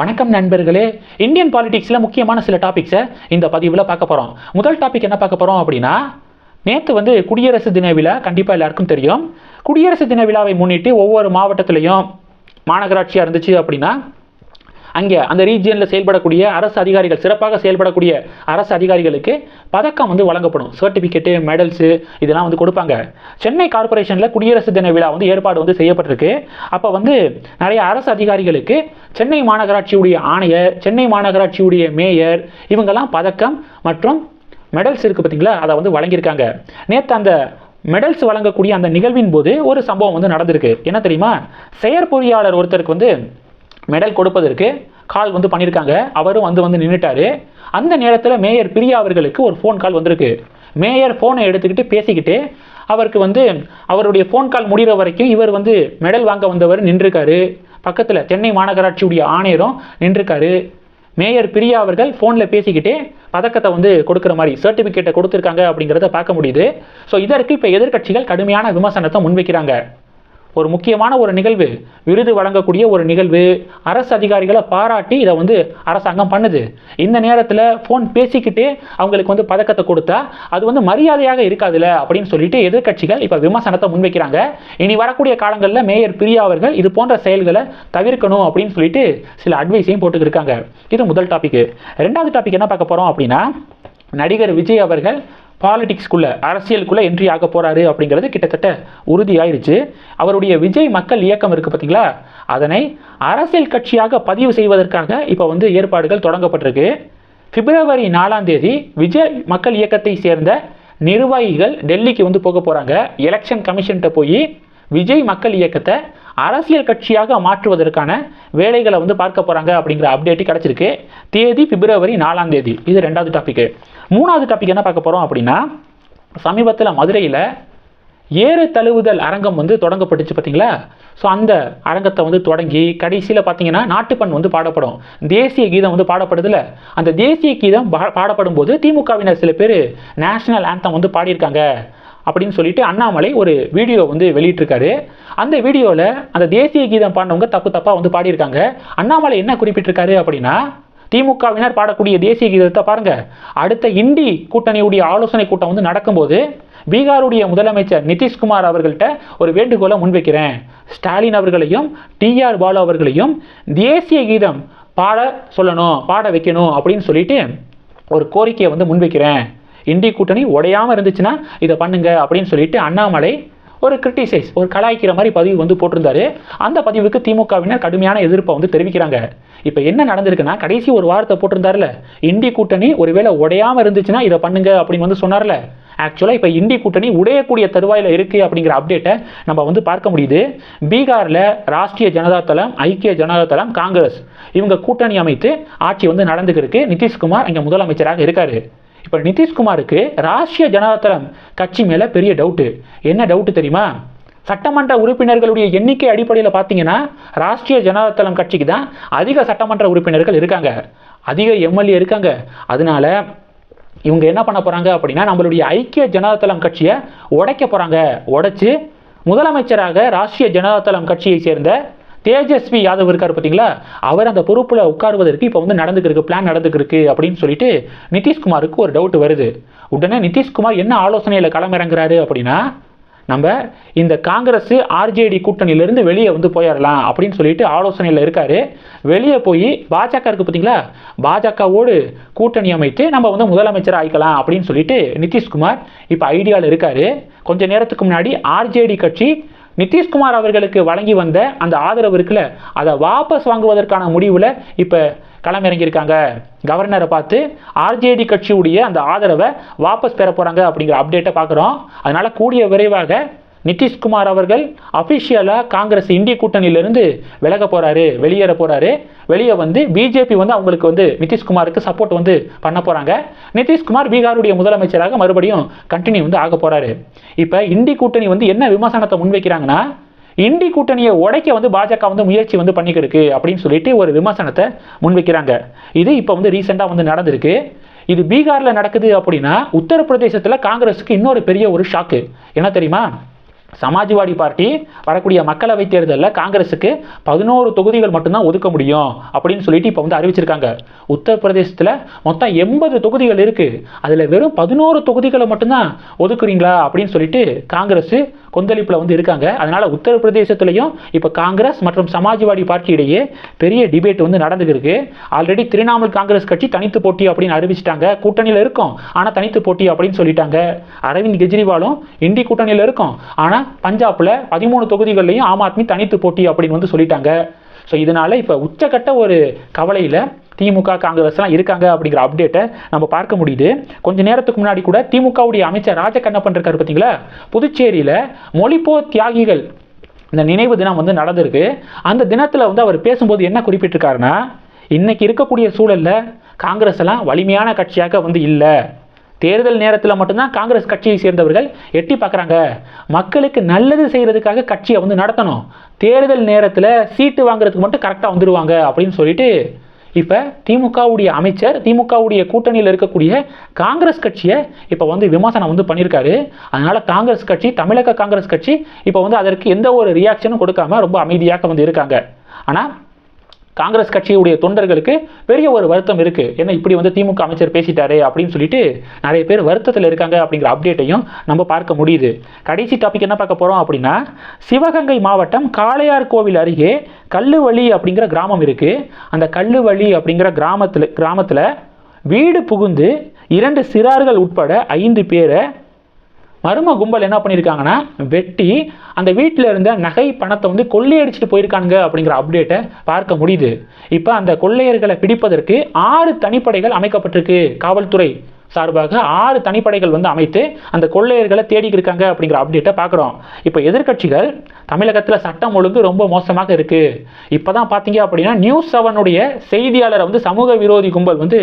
வணக்கம் நண்பர்களே. இந்தியன் பாலிடிக்ஸில் முக்கியமான சில டாபிக்ஸை இந்த பதிவில் பார்க்க போகிறோம் முதல் டாபிக் என்ன பார்க்க போகிறோம் அப்படின்னா நேற்று வந்து குடியரசு தின விழா கண்டிப்பாக எல்லாருக்கும் தெரியும். குடியரசு தின விழாவை முன்னிட்டு ஒவ்வொரு மாவட்டத்திலையும் மாநகராட்சியாக இருந்துச்சு அப்படின்னா அங்கே அந்த ரீஜியனில் செயல்படக்கூடிய அரசு அதிகாரிகள் சிறப்பாக செயல்படக்கூடிய அரசு அதிகாரிகளுக்கு பதக்கம் வந்து வழங்கப்படும். சர்டிஃபிகேட்டு மெடல்ஸு இதெல்லாம் வந்து கொடுப்பாங்க. சென்னை கார்ப்பரேஷனில் குடியரசு தின விழா வந்து ஏற்பாடு வந்து செய்யப்பட்டிருக்கு. அப்போ வந்து நிறைய அரசு அதிகாரிகளுக்கு சென்னை மாநகராட்சியுடைய ஆணையர் சென்னை மாநகராட்சியுடைய மேயர் இவங்கெல்லாம் பதக்கம் மற்றும் மெடல்ஸ் இருக்குது பார்த்தீங்களா அதை வந்து வழங்கியிருக்காங்க. நேற்று அந்த மெடல்ஸ் வழங்கக்கூடிய அந்த நிகழ்வின் போது ஒரு சம்பவம் வந்து நடந்திருக்கு. என்ன தெரியுமா? செயற்பொறியாளர் ஒருத்தருக்கு வந்து மெடல் கொடுப்பதற்கு கால் வந்து பண்ணியிருக்காங்க. அவரும் வந்து வந்து நின்றுட்டாரு அந்த நேரத்தில் மேயர் பிரியா அவர்களுக்கு ஒரு ஃபோன் கால் வந்திருக்கு. மேயர் ஃபோனை எடுத்துக்கிட்டு பேசிக்கிட்டு அவருக்கு வந்து அவருடைய ஃபோன் கால் முடிகிற வரைக்கும் இவர் வந்து மெடல் வாங்க வந்தவர் நின்றுருக்காரு. பக்கத்தில் சென்னை மாநகராட்சியுடைய ஆணையரும் நின்றுருக்காரு. மேயர் பிரியா அவர்கள் ஃபோனில் பேசிக்கிட்டே பதக்கத்தை வந்து கொடுக்குற மாதிரி சர்டிஃபிகேட்டை கொடுத்துருக்காங்க அப்படிங்கிறத பார்க்க முடியுது. ஸோ இதற்கு இப்போ எதிர்க்கட்சிகள் கடுமையான விமர்சனத்தை முன்வைக்கிறாங்க. ஒரு முக்கியமான ஒரு நிகழ்வு விருது வழங்கக்கூடிய ஒரு நிகழ்வு அரசு அதிகாரிகளை பாராட்டி இதை வந்து அரசாங்கம் பண்ணுது. இந்த நேரத்தில் ஃபோன் பேசிக்கிட்டே அவங்களுக்கு வந்து பதக்கத்தை கொடுத்தா அது வந்து மரியாதையாக இருக்காதுல்ல அப்படின்னு சொல்லிட்டு எதிர்க்கட்சிகள் இப்போ விமர்சனத்தை முன்வைக்கிறாங்க. இனி வரக்கூடிய காலங்களில் மேயர் பிரியா அவர்கள் இது போன்ற செயல்களை தவிர்க்கணும் அப்படின்னு சொல்லிட்டு சில அட்வைஸையும் போட்டுக்கிருக்காங்க இது முதல் டாபிக் ரெண்டாவது டாபிக் என்ன பார்க்க போகிறோம் அப்படின்னா நடிகர் விஜய் அவர்கள் பாலிடிக்ஸ்குள்ளே அரசியலுக்குள்ளே என்ட்ரி ஆக போகிறாரு அப்படிங்கிறது கிட்டத்தட்ட உறுதியாயிருச்சு. அவருடைய விஜய் மக்கள் இயக்கம் இருக்குது பார்த்தீங்களா அதனை அரசியல் கட்சியாக பதிவு செய்வதற்காக இப்போ வந்து ஏற்பாடுகள் தொடங்கப்பட்டிருக்கு. பிப்ரவரி நாலாம் தேதி விஜய் மக்கள் இயக்கத்தை சேர்ந்த நிர்வாகிகள் டெல்லிக்கு வந்து போக போகிறாங்க எலெக்ஷன் கமிஷன்கிட்ட போய் விஜய் மக்கள் இயக்கத்தை அரசியல் கட்சியாக மாற்றுவதற்கான வேலைகளை வந்து பார்க்க போகிறாங்க அப்படிங்கிற அப்டேட்டு கிடச்சிருக்கு. தேதி பிப்ரவரி நாலாம் தேதி. இது ரெண்டாவது டாப்பிக்கு மூணாவது டாபிக் என்ன பார்க்க போகிறோம் அப்படின்னா சமீபத்தில் மதுரையில் ஏறு தழுவுதல் அரங்கம் வந்து தொடங்கப்பட்டுச்சு பார்த்தீங்களா ஸோ அந்த அரங்கத்தை வந்து தொடங்கி கடைசியில் பார்த்தீங்கன்னா நாட்டுப்பண் வந்து பாடப்படும். தேசிய கீதம் வந்து பாடப்படுதுல. அந்த தேசிய கீதம் பா- பாடப்படும் போது திமுகவினர் சில பேர் நேஷனல் ஆந்தம் வந்து பாடியிருக்காங்க. அப்படின்னு சொல்லிட்டு அண்ணாமலை ஒரு வீடியோ வந்து வெளியிட்டிருக்காரு. அந்த வீடியோவில் அந்த தேசிய கீதம் பாடினவங்க தப்பு தப்பாக வந்து பாடியிருக்காங்க. அண்ணாமலை என்ன குறிப்பிட்டிருக்காரு அப்படின்னா திமுகவினர் பாடக்கூடிய தேசிய கீதத்தை பாருங்க. அடுத்த இந்தி கூட்டணியுடைய ஆலோசனை கூட்டம் வந்து நடக்கும்போது பீகாருடைய முதலமைச்சர் நிதிஷ்குமார் அவர்கள்ட்ட ஒரு வேண்டுகோளை முன்வைக்கிறேன். ஸ்டாலின் அவர்களையும் டிஆர் பாலு அவர்களையும் தேசிய கீதம் பாட சொல்லணும் பாட வைக்கணும் அப்படின்னு சொல்லிட்டு ஒரு கோரிக்கையை வந்து முன்வைக்கிறேன். இந்தி கூட்டணி உடையாமல் இருந்துச்சுன்னா இதை பண்ணுங்க அப்படின்னு சொல்லிட்டு அண்ணாமலை ஒரு கிரிட்டிசைஸ் ஒரு கலாய்க்கிற மாதிரி பதிவு வந்து போட்டிருந்தாரு. அந்த பதிவுக்கு திமுகவினர் கடுமையான எதிர்ப்பை வந்து தெரிவிக்கிறாங்க. இப்போ என்ன நடந்திருக்குன்னா கடைசி ஒரு வார்த்தை போட்டிருந்தாருல இந்தி கூட்டணி ஒருவேளை உடையாமல் இருந்துச்சுன்னா இதை பண்ணுங்க அப்படின்னு வந்து சொன்னார்ல. ஆக்சுவலாக இப்போ இந்தி கூட்டணி உடையக்கூடிய தருவாயில் இருக்குது அப்படிங்கிற அப்டேட்டை நம்ம வந்து பார்க்க முடியுது. பீகாரில் ராஷ்ட்ரிய ஜனதா தளம் ஐக்கிய ஜனதா தளம் காங்கிரஸ் இவங்க கூட்டணி அமைத்து ஆட்சி வந்து நடந்துக்கிருக்கு நிதிஷ்குமார் இங்கே முதலமைச்சராக இருக்காரு. இப்போ நிதிஷ்குமாருக்கு ராஷ்ட்ரிய ஜனதா தளம் கட்சி மேலே பெரிய டவுட்டு என்ன டவுட்டு தெரியுமா? சட்டமன்ற உறுப்பினர்களுடைய எண்ணிக்கை அடிப்படையில் பார்த்தீங்கன்னா ராஷ்ட்ரிய ஜனதாதளம் கட்சிக்கு தான் அதிக சட்டமன்ற உறுப்பினர்கள் இருக்காங்க. அதிக எம்எல்ஏ இருக்காங்க. அதனால இவங்க என்ன பண்ண போகிறாங்க அப்படின்னா நம்மளுடைய ஐக்கிய ஜனதாதளம் கட்சியை உடைக்க போகிறாங்க உடைச்சு முதலமைச்சராக ராஷ்ட்ரிய ஜனதா தளம் கட்சியை சேர்ந்த தேஜஸ்வி யாதவ் இருக்கார் பார்த்தீங்களா? அவர் அந்த பொறுப்பில் உட்காருவதற்கு இப்போ வந்து நடந்துக்கிருக்கு பிளான் நடந்துக்கிருக்கு அப்படின்னு சொல்லிட்டு நிதிஷ்குமாருக்கு ஒரு டவுட் வருது. உடனே நிதிஷ்குமார் என்ன ஆலோசனையில் களமிறங்குறாரு அப்படின்னா நம்ம இந்த காங்கிரஸ் ஆர்ஜேடி கூட்டணியிலிருந்து வெளியே வந்து போயிடலாம் அப்படின்னு சொல்லிட்டு ஆலோசனையில் இருக்காரு. வெளியே போய் பாஜக இருக்கு பார்த்தீங்களா? பாஜகவோடு கூட்டணி அமைத்து நம்ம வந்து முதலமைச்சர் ஆயிக்கலாம் அப்படின்னு சொல்லிட்டு நிதிஷ்குமார் இப்போ ஐடியாவில் இருக்காரு. கொஞ்ச நேரத்துக்கு முன்னாடி ஆர்ஜேடி கட்சி நிதிஷ்குமார் அவர்களுக்கு வழங்கி வந்த அந்த ஆதரவு இருக்குல்ல அதை வாபஸ் வாங்குவதற்கான முடிவில் இப்போ களமிறங்கியிருக்காங்க. கவர்னரை பார்த்து ஆர்ஜேடி கட்சியுடைய அந்த ஆதரவை வாபஸ் பெற போகிறாங்க அப்படிங்கிற அப்டேட்டை பார்க்குறோம். அதனால் கூடிய விரைவாக நிதிஷ்குமார் அவர்கள் அஃபிஷியலாக காங்கிரஸ் இந்திய கூட்டணியிலிருந்து விலக போகிறாரு வெளியேற போகிறாரு வெளியே வந்து பிஜேபி வந்து அவங்களுக்கு வந்து நிதிஷ்குமாருக்கு சப்போர்ட் வந்து பண்ண போகிறாங்க நிதிஷ்குமார் பீகாருடைய முதலமைச்சராக மறுபடியும் கண்டினியூ வந்து ஆக போகிறாரு இப்போ இந்தி கூட்டணி வந்து என்ன விமர்சனத்தை முன்வைக்கிறாங்கன்னா இந்தி கூட்டணியை உடைக்க வந்து பாஜக வந்து முயற்சி வந்து பண்ணிக்கிருக்கு அப்படின்னு சொல்லிட்டு ஒரு விமர்சனத்தை முன்வைக்கிறாங்க. இது இப்போ வந்து ரீசெண்டாக வந்து நடந்திருக்கு. இது பீகாரில் நடக்குது அப்படின்னா உத்தரப்பிரதேசத்தில் காங்கிரஸுக்கு இன்னொரு பெரிய ஒரு ஷாக்கு என்ன தெரியுமா? சமாஜ்வாடி பார்ட்டி வரக்கூடிய மக்களவை தேர்தலில் காங்கிரஸுக்கு பதினோரு தொகுதிகள் மட்டும்தான் ஒதுக்க முடியும் அப்படின்னு சொல்லிட்டு இப்போ வந்து அறிவிச்சிருக்காங்க. உத்தரப்பிரதேசத்தில் மொத்தம் எண்பது தொகுதிகள் இருக்குது அதில் வெறும் பதினோரு தொகுதிகளை மட்டும்தான் ஒதுக்குறீங்களா அப்படின்னு சொல்லிட்டு காங்கிரஸ் கொந்தளிப்பில் வந்து இருக்காங்க. அதனால் உத்தரப்பிரதேசத்துலையும் இப்போ காங்கிரஸ் மற்றும் சமாஜ்வாடி பார்ட்டி இடையே பெரிய டிபேட் வந்து நடந்துருக்கு ஆல்ரெடி திரிணாமுல் காங்கிரஸ் கட்சி தனித்து போட்டி அப்படின்னு அறிவிச்சிட்டாங்க. கூட்டணியில் இருக்கும். ஆனால் தனித்து போட்டி அப்படின்னு சொல்லிட்டாங்க. அரவிந்த் கெஜ்ரிவாலும் இண்டி கூட்டணியில் இருக்கும். ஆனால் பஞ்சாப்பில் பதிமூணு தொகுதிகள்லையும் ஆம் ஆத்மி தனித்து போட்டி அப்படின்னு வந்து சொல்லிட்டாங்க. ஸோ இதனால் இப்போ உச்சக்கட்ட ஒரு கவலையில் திமுக காங்கிரஸ்லாம் இருக்காங்க அப்படிங்கிற அப்டேட்டை நம்ம பார்க்க முடியுது. கொஞ்ச நேரத்துக்கு முன்னாடி கூட திமுகவுடைய அமைச்சர் ராஜகண்ணப்பன் இருக்கார் பார்த்தீங்களா புதுச்சேரியில் மொழிப்போ தியாகிகள் இந்த நினைவு தினம் வந்து நடந்திருக்கு. அந்த தினத்தில் வந்து அவர் பேசும்போது என்ன குறிப்பிட்டிருக்காருன்னா இன்றைக்கி இருக்கக்கூடிய சூழலில் காங்கிரஸ் எல்லாம் வலிமையான கட்சியாக வந்து இல்லை. தேர்தல் நேரத்தில் மட்டும்தான் காங்கிரஸ் கட்சியை சேர்ந்தவர்கள் எட்டி பார்க்குறாங்க. மக்களுக்கு நல்லது செய்கிறதுக்காக கட்சியை வந்து நடத்தணும். தேர்தல் நேரத்தில் சீட்டு வாங்குறதுக்கு மட்டும் கரெக்டாக வந்துடுவாங்க அப்படின்னு சொல்லிட்டு இப்போ திமுகவுடைய அமைச்சர் திமுகவுடைய கூட்டணியில் இருக்கக்கூடிய காங்கிரஸ் கட்சியை இப்போ வந்து விமர்சனம் வந்து பண்ணியிருக்காரு அதனால் காங்கிரஸ் கட்சி தமிழக காங்கிரஸ் கட்சி இப்போ வந்து அதற்கு எந்த ஒரு ரியாக்ஷனும் கொடுக்காம ரொம்ப அமைதியாக வந்து இருக்காங்க. ஆனால் காங்கிரஸ் கட்சியுடைய தொண்டர்களுக்கு பெரிய ஒரு வருத்தம் இருக்கு. ஏன்னா இப்படி வந்து திமுக அமைச்சர் பேசிட்டாரு அப்படின்னு சொல்லிட்டு நிறைய பேர் வருத்தத்தில் இருக்காங்க அப்படிங்கிற அப்டேட்டையும் நம்ம பார்க்க முடியுது. கடைசி டாபிக் என்ன பார்க்க போறோம் அப்படின்னா சிவகங்கை மாவட்டம் காளையார் கோவில் அருகே கல்லுவழி அப்படிங்கிற கிராமம் இருக்கு. அந்த கல்லுவழி அப்படிங்கிற கிராமத்தில் கிராமத்தில் வீடு புகுந்து இரண்டு சிறார்கள் உட்பட ஐந்து பேரை மர்ம கும்பல் என்ன பண்ணியிருக்காங்கன்னா வெட்டி அந்த வீட்டில் இருந்த நகை பணத்தை வந்து கொள்ளையடிச்சிட்டு போயிருக்காங்க அப்படிங்கிற அப்டேட்டை பார்க்க முடியுது. இப்போ அந்த கொள்ளையர்களை பிடிப்பதற்கு ஆறு தனிப்படைகள் அமைக்கப்பட்டிருக்கு காவல்துறை சார்பாக. ஆறு தனிப்படைகள் வந்து அமைத்து அந்த கொள்ளையர்களை தேடிக்கிட்டு இருக்காங்க அப்படிங்கிற அப்டேட்டை பார்க்குறோம். இப்போ எதிர்க்கட்சிகள் தமிழகத்தில் சட்டம் ஒழுங்கு ரொம்ப மோசமாக இருக்குது இப்போ தான் பார்த்தீங்க அப்படின்னா நியூஸ் செவனுடைய செய்தியாளரை வந்து சமூக விரோதி கும்பல் வந்து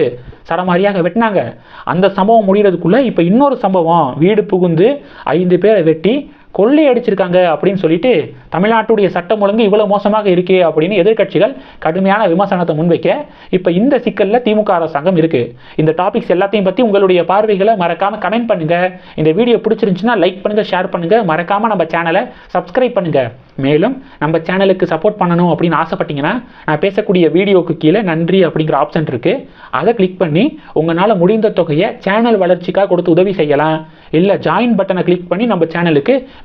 சரமாரியாக வெட்டினாங்க. அந்த சம்பவம் முடிகிறதுக்குள்ளே இப்போ இன்னொரு சம்பவம். வீடு புகுந்து ஐந்து பேரை வெட்டி கொள்ளை அடிச்சிருக்காங்க அப்படின்னு சொல்லிட்டு தமிழ்நாட்டுடைய சட்டம் ஒழுங்கு இவ்வளோ மோசமாக இருக்கே அப்படின்னு எதிர்க்கட்சிகள் கடுமையான விமர்சனத்தை முன்வைக்க இப்போ இந்த சிக்கலில் திமுக அரசாங்கம் இருக்குது இந்த டாபிக்ஸ் எல்லாத்தையும் பற்றி உங்களுடைய பார்வைகளை மறக்காமல் கமெண்ட் பண்ணுங்கள் இந்த வீடியோ பிடிச்சிருந்துச்சுன்னா லைக் பண்ணுங்கள் ஷேர் பண்ணுங்கள் மறக்காமல் நம்ம சேனலை சப்ஸ்கிரைப் பண்ணுங்கள் மேலும் நம்ம சேனலுக்கு சப்போர்ட் பண்ணணும் அப்படின்னு ஆசைப்பட்டீங்கன்னா நான் பேசக்கூடிய வீடியோக்கு கீழே நன்றி அப்படிங்கிற ஆப்ஷன் இருக்குது அதை கிளிக் பண்ணி உங்களால் முடிந்த தொகையை சேனல் வளர்ச்சிக்காக கொடுத்து உதவி செய்யலாம். இல்லை ஜாயின் பட்டனை கிளிக் பண்ணி நம்ம சேனலுக்கு